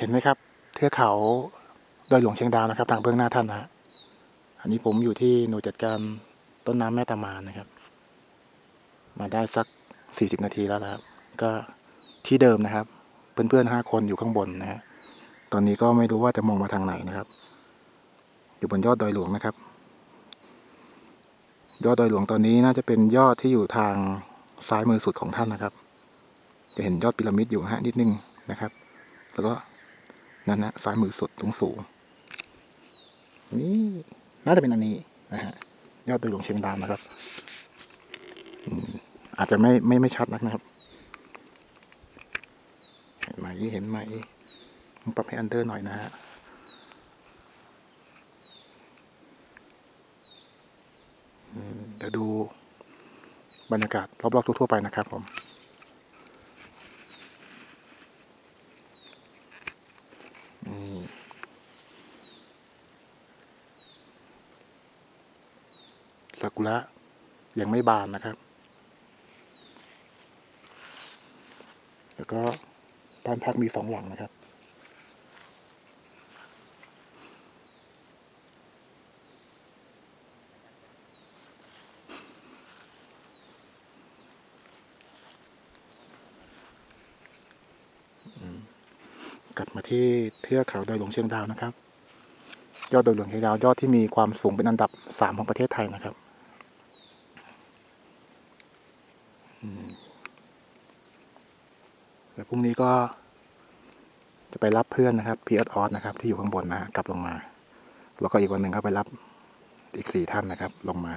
เห็นไหมครับ เทือกเขาดอยหลวงเชียงดาวนะครับ ทางเบื้องหน้าท่านนะฮะอันนี้ผมอยู่ที่หน่วยจัดการต้นน้ำแม่ตามานนะครับ มาได้สักสี่สิบนาทีแล้วนะครับ ก็ที่เดิมนะครับ เพื่อนๆห้าคนอยู่ข้างบนนะฮะตอนนี้ก็ไม่รู้ว่าจะมองมาทางไหนนะครับ อยู่บนยอดดอยหลวงนะครับ ยอดดอยหลวงตอนนี้น่าจะเป็นยอดที่อยู่ทางซ้ายมือสุดของท่านนะครับ จะเห็นยอดพีระมิดอยู่ฮะนิดนึงนะครับ แล้วก็ นั่นนะซ้ายมือสุดตรงสูงนี่น่าจะเป็นอันนี้นะฮะยอดดอยหลวงเชียงดาวนะครับอาจจะไม่ไม่ไม่ชัดนักนะครับ เห็นไหมเห็นไหมต้องปรับให้อันเดอร์หน่อยนะฮะเดี๋ยวดูบรรยากาศรอบๆทั่วๆไปนะครับผม ซากุระยังไม่บานนะครับ แล้วก็บ้านพักมีสองหลังนะครับ กลับมาที่เทือกเขาดอยหลวงเชียงดาวนะครับยอดดอยหลวงเชียงดาวยอดที่มีความสูงเป็นอันดับสามของประเทศไทยนะครับอืม แล้วพรุ่งนี้ก็จะไปรับเพื่อนนะครับพี่อสออสนะครับ ที่อยู่ข้างบนนะฮะกลับลงมา แล้วก็อีกวันหนึ่งก็ไปรับอีกสี่ท่านนะครับ ลงมา